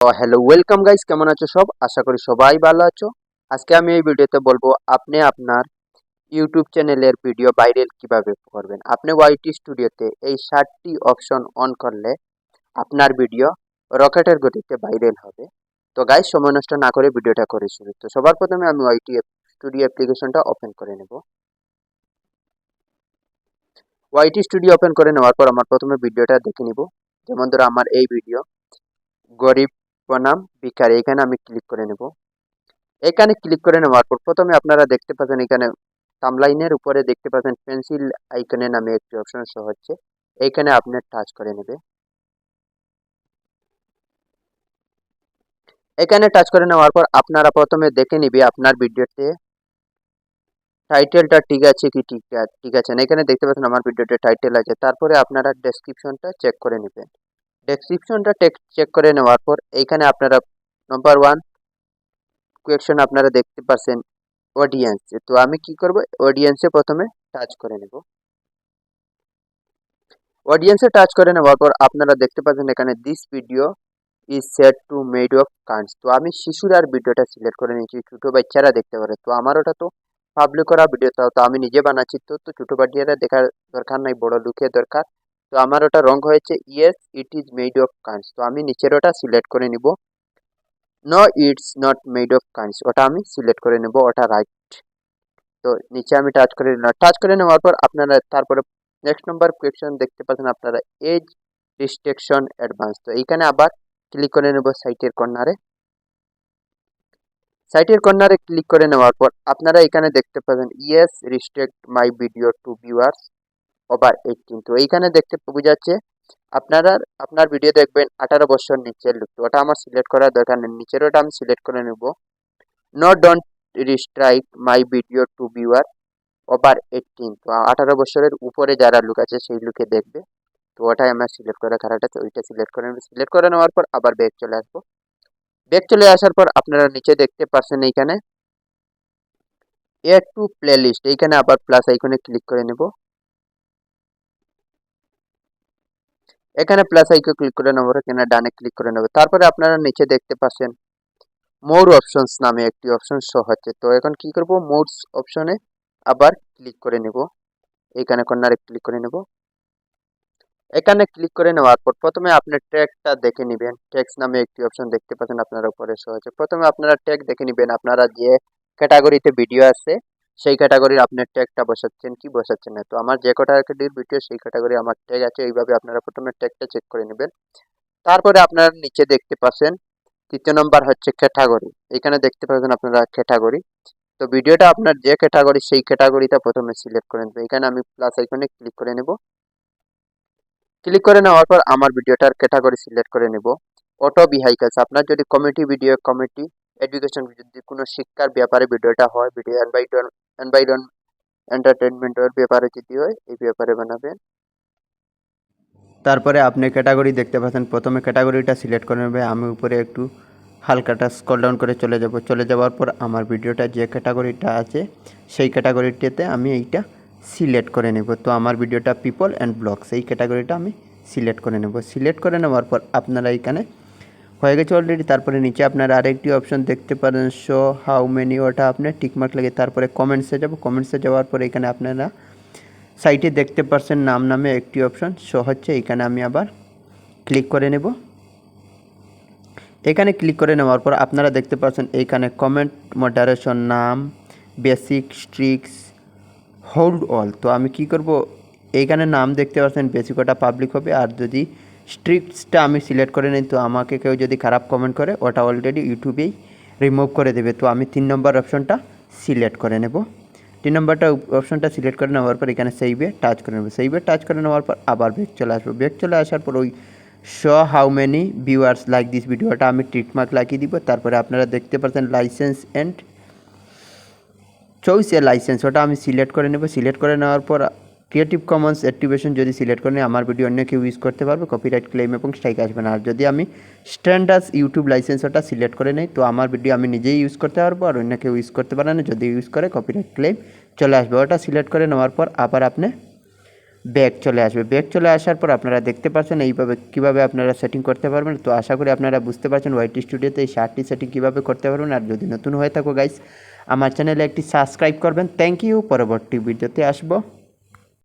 Hello welcome guys কেমন আছো সব? আশা করি সবাই ভালো আছো। আজকে আমি এই ভিডিওতে বলব, আপনি আপনার ইউটিউব চ্যানেলের ভিডিও ভাইরাল কীভাবে করবেন? আপনি ওয়াইটি স্টুডিওতে এই ষাটটি অপশন অন করলে আপনার ভিডিও রকেটের গতিতে ভাইরাল হবে। তো গাইস সময় নষ্ট না করে ভিডিওটা করে শুরু। তো সবার প্রথমে আমি ওয়াইটি স্টুডিও অ্যাপ্লিকেশনটা ওপেন করে নেব। ওয়াইটি স্টুডিও ওপেন করে নেওয়ার পর আমার প্রথমে ভিডিওটা দেখে নিব। যেমন ধরো, আমার এই ভিডিও গরিব বনাম ভিখারি এখানে আমি ক্লিক করে নেব। এখানে ক্লিক করে নেওয়ার পর প্রথমে আপনারা দেখতে পাচ্ছেন এখানে সামলাইনের উপরে দেখতে পাচ্ছেন পেন্সিল আইকনে নামে একটি অপশন শো হচ্ছে। এইখানে আপনি টাচ করে নেবে এখানে টাচ করে নেওয়ার পর আপনারা প্রথমে দেখে নিবে আপনার ভিডিওতে টাইটেলটা ঠিক আছে কি ঠিক ঠিক আছে? না এখানে দেখতে পাচ্ছেন আমার ভিডিওতে টাইটেল আছে। তারপরে আপনারা ডেসক্রিপশনটা চেক করে নেবেন। ডেসক্রিপশনটা চেক করে নেওয়ার পর এইখানে আপনারা নাম্বার ওয়ান কোয়েকশন আপনারা দেখতে পাচ্ছেন অডিয়েন্স তো আমি কি করব? অডিয়েন্সে প্রথমে টাচ করে নেব। অডিয়েন্সে টাচ করে নেওয়ার পর আপনারা দেখতে পাচ্ছেন এখানে this video is set to made of kids তো আমি শিশুর আর ভিডিওটা সিলেক্ট করে নিয়েছি, ছোটো বাচ্চারা দেখতে পারে। তো আমার ওটা তো পাবলিক করা ভিডিও তাও তো আমি নিজে বানাচ্ছি। তো তো ছোটো বাচ্চারা দেখার দরকার নাই, বড় লুকের দরকার। তো আমার ওটা রং হয়েছে। Yes it is made of kids তো আমি নিচের ওটা সিলেক্ট করে নিব। No it's not made of kids ওটা আমি সিলেক্ট করে নেব, ওটা রাইট তো নিচে আমি টাচ করে নিলাম। টাচ করে নেওয়ার পর আপনারা তারপরে নেক্সট নম্বর কোয়েকশন দেখতে পাচ্ছেন আপনারা এজ রিস্ট্রিকশন অ্যাডভান্স তো এইখানে আবার ক্লিক করে নেব সাইটের কর্নারে সাইটের কর্নারে ক্লিক করে নেওয়ার পর আপনারা এখানে দেখতে পাবেন yes restrict my video to viewers over eighteen তো এইখানে দেখতে বোঝা যাচ্ছে, আপনারা, আপনার ভিডিও দেখবেন আঠারো বছর নিচের লোক তো ওটা আমার সিলেক্ট করার দরকার নেই। নিচের ওটা আমি সিলেক্ট করে নেব। No don't restrict my video to viewer over eighteen তো আঠারো বছরের উপরে যারা লুক আছে, সেই লুকে দেখবে। তো ওটাই আমার সিলেক্ট করা খারাপ আছে, ওইটা সিলেক্ট করে নেব। সিলেক্ট করে নেওয়ার পর আবার ব্যাগ চলে আসব। ব্যাগ চলে আসার পর আপনারা নিচে দেখতে পাচ্ছেন এইখানে এড টু প্লে লিস্ট এইখানে আবার প্লাস আইকনে ক্লিক করে নেব। এখানে প্লাস আইকো ক্লিক করে নেব, এখানে ডানে ক্লিক করে নেব। তারপরে আপনারা নিচে দেখতে পাচ্ছেন মোর অপশনস নামে একটি অপশন শো হচ্ছে। তো এখন কি করব? মোরস অপশনে আবার ক্লিক করে নেব। এইখানে কর্নারে ক্লিক করে নেব। এখানে ক্লিক করে নেওয়ার পর প্রথমে আপনি ট্যাগটা দেখে নেবেন। ট্যাক্স নামে একটি অপশন দেখতে পাচ্ছেন আপনার উপরে শো হচ্ছে। প্রথমে আপনারা ট্যাগ দেখে নেবেন। আপনারা যে ক্যাটাগরিতে ভিডিও আছে সেই ক্যাটাগরির আপনার ট্যাগটা বসাচ্ছেন, কি বসাচ্ছেন না? তো আমার যে ক্যাটাগরির ভিডিও সেই ক্যাটাগরি আমার ট্যাগ আছে, এইভাবে আপনারা প্রথমে ট্যাগটা চেক করে নেবেন। তারপরে আপনারা নিচে দেখতে পাচ্ছেন, তৃতীয় নম্বর হচ্ছে ক্যাটাগরি এখানে দেখতে পাচ্ছেন আপনারা ক্যাটাগরি তো ভিডিওটা আপনার যে ক্যাটাগরি সেই ক্যাটাগরিটা প্রথমে সিলেক্ট করে নেবেন। এখানে আমি প্লাস আইকনে ক্লিক করে নেব। ক্লিক করে নেওয়ার পর আমার ভিডিওটার ক্যাটাগরি সিলেক্ট করে নেব। অটো বিহাইকালস আপনার যদি কমিটি ভিডিও কমিটি এডুকেশন যদি কোনো শিক্ষার ব্যাপারে ভিডিওটা হয় ভিডিও এনভাইরন এনভাইরন এন্টারটেনমেন্টের ব্যাপারে যদি হয়, এই ব্যাপারে বানাবেন। তারপরে আপনি ক্যাটাগরি দেখতে পাচ্ছেন, প্রথমে ক্যাটাগরিটা সিলেক্ট করে নেবে আমি উপরে একটু হালকাটা স্কল ডাউন করে চলে যাব। চলে যাওয়ার পর আমার ভিডিওটা যে ক্যাটাগরিটা আছে, সেই ক্যাটাগরিটিতে আমি এইটা সিলেক্ট করে নেব। তো আমার ভিডিওটা পিপল অ্যান্ড ব্লগস এই ক্যাটাগরিটা আমি সিলেক্ট করে নেব। সিলেক্ট করে নেওয়ার পর আপনারা এইখানে হয়ে গেছে অলরেডি তারপরে নিচে আপনারা আরেকটি অপশন দেখতে পারেন শো হাউ মেনি ওটা আপনার টিকমার্ক লাগে। তারপরে কমেন্টসে যাব। কমেন্টসে যাওয়ার পরে এখানে আপনারা সাইটে দেখতে পারছেন নাম নামে একটি অপশন শো হচ্ছে। এখানে আমি আবার ক্লিক করে নেব। এখানে ক্লিক করে নেওয়ার পর আপনারা দেখতে পাচ্ছেন এইখানে কমেন্ট মডারেশন নাম বেসিক স্ট্রিক্স হোল্ড অল তো আমি কি করব? এইখানে নাম দেখতে পাচ্ছেন বেসিক ওটা পাবলিক হবে। আর যদি স্ট্রিক্টসটা আমি সিলেক্ট করে নিই, তো আমাকে কেউ যদি খারাপ কমেন্ট করে, ওটা অলরেডি ইউটিউবেই রিমুভ করে দেবে। তো আমি তিন নম্বর অপশনটা সিলেক্ট করে নেব। তিন নম্বরটা অপশনটা সিলেক্ট করে নেওয়ার পর এখানে সেইভে টাচ করে নেব। সেইভে টাচ করে নেওয়ার পর আবার ব্যাক চলে আসব। ব্যাক চলে আসার পর ওই show how many viewers like this ভিডিওটা আমি ট্রিটমার্ক লাগিয়ে দিব। তারপরে আপনারা দেখতে পাচ্ছেন লাইসেন্স অ্যান্ড চয়েস লাইসেন্স ওটা আমি সিলেক্ট করে নেব। সিলেক্ট করে নেওয়ার পর ক্রিয়েটিভ কমন্স অ্যাক্টিভেশন যদি সিলেক্ট করে নিই আমার ভিডিও অন্য কেউ ইউজ করতে পারবে কপিরাইট ক্লেম এবং স্ট্রাইক আসবে না। আর যদি আমি স্ট্যান্ডার্স ইউটিউব লাইসেন্স ওটা সিলেক্ট করে নিই, তো আমার ভিডিও আমি নিজেই ইউজ করতে পারব আর অন্য কেউ ইউজ করতে পারে না, যদি ইউজ করে কপিরাইট ক্লেম চলে আসবে। ওটা সিলেক্ট করে নেওয়ার পর আবার আপনি ব্যাগ চলে আসবে। ব্যাগ চলে আসার পর আপনারা দেখতে পাচ্ছেন এইভাবে কীভাবে আপনারা সেটিং করতে পারবেন। তো আশা করি আপনারা বুঝতে পারছেন ওয়াইটি স্টুডিওতে এই শার্টটি সেটিং কীভাবে করতে পারবেন। আর যদি নতুন হয়ে থাকো গাইস আমার চ্যানেলে একটি সাবস্ক্রাইব করবেন। থ্যাংক ইউ পরবর্তী ভিডিওতে আসব।